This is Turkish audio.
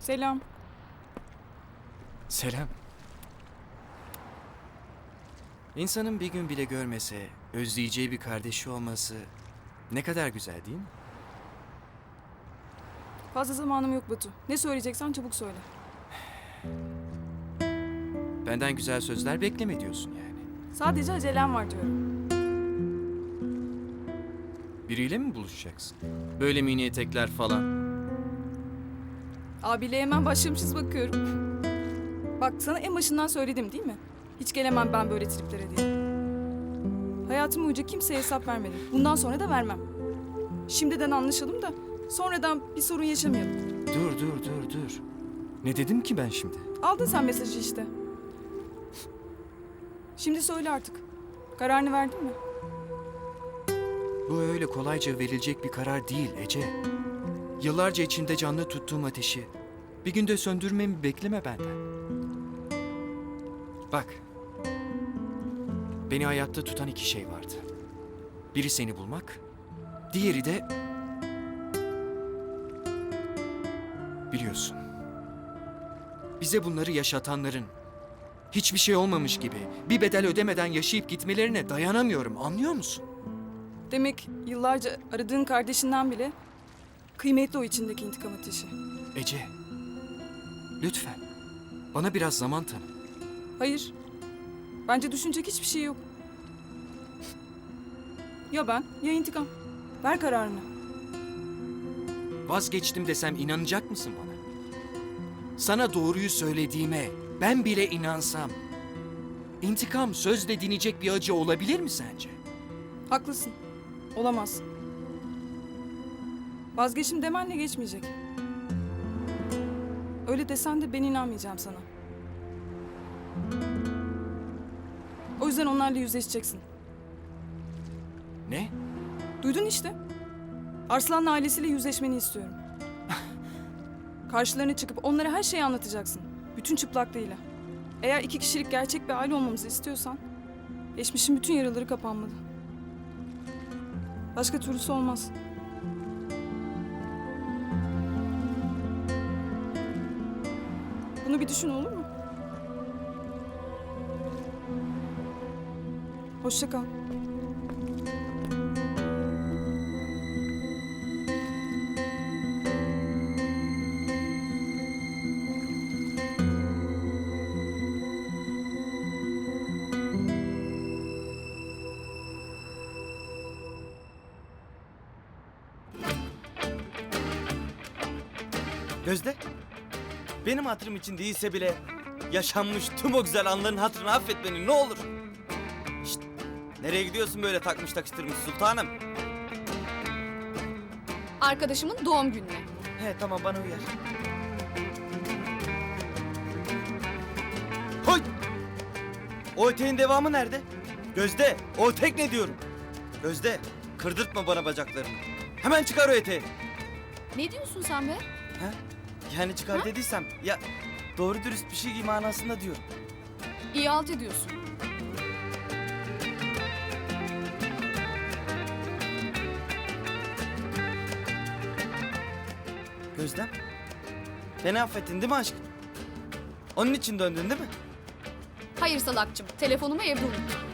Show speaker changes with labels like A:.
A: Selam.
B: Selam. İnsanın bir gün bile görmese, özleyeceği bir kardeşi olması ne kadar güzel değil mi?
A: Fazla zamanım yok Batu. Ne söyleyeceksen çabuk söyle.
B: Benden güzel sözler bekleme diyorsun yani.
A: Sadece acelem var diyorum.
B: Biriyle mi buluşacaksın? Böyle mini etekler falan.
A: Abiyle hemen başlamışız bakıyorum. Bak sana en başından söyledim değil mi? Hiç gelemem ben böyle triplere diye. Hayatım boyunca kimseye hesap vermedim. Bundan sonra da vermem. Şimdiden anlaşalım da sonradan bir sorun yaşamayalım.
B: Dur dur dur dur. Ne dedim ki ben şimdi?
A: Aldın sen mesajı işte. Şimdi söyle artık. Kararını verdin mi?
B: Bu öyle kolayca verilecek bir karar değil Ece. Yıllarca içimde canlı tuttuğum ateşi bir günde söndürmemi bekleme benden. Bak. Beni hayatta tutan iki şey vardı. Biri seni bulmak, diğeri de biliyorsun. Bize bunları yaşatanların hiçbir şey olmamış gibi bir bedel ödemeden yaşayıp gitmelerine dayanamıyorum. Anlıyor musun?
A: Demek yıllarca aradığın kardeşinden bile kıymetli o içindeki intikam ateşi.
B: Ece, lütfen bana biraz zaman tanı.
A: Hayır. Bence düşünecek hiçbir şey yok. Ya ben ya intikam. Ver kararını.
B: Vazgeçtim desem inanacak mısın bana? Sana doğruyu söylediğime ben bile inansam. İntikam sözle dinecek bir acı olabilir mi sence?
A: Haklısın. Olamaz. Vazgeçim demenle geçmeyecek. Öyle desen de ben inanmayacağım sana. O yüzden onlarla yüzleşeceksin.
B: Ne?
A: Duydun işte. Arslan'la ailesiyle yüzleşmeni istiyorum. Karşılarına çıkıp onlara her şeyi anlatacaksın. Bütün çıplaklığıyla. Eğer iki kişilik gerçek bir aile olmamızı istiyorsan... ...geçmişin bütün yaraları kapanmalı. Başka türlüsü olmaz. Bunu bir düşün olur mu? Hoşça kal.
C: Gözde, benim hatırım için değilse bile yaşanmış tüm o güzel anların hatırını affet beni ne olur. Şşt, nereye gidiyorsun böyle takmış takıştırmış sultanım?
D: Arkadaşımın doğum gününe.
C: He tamam bana uyar. Hoy! O öteğin devamı nerede? Gözde, o ötek ne diyorum? Gözde, kırdırtma bana bacaklarını. Hemen çıkar o eteği.
D: Ne diyorsun sen be?
C: Ha? Yani çıkar dediysem ya doğru dürüst bir şey manasında diyorum.
D: İyi halt ediyorsun.
C: Gözlem. Beni affettin değil mi aşkım? Onun için döndün değil mi?
D: Hayır salakçım. Telefonumu evde unuttum.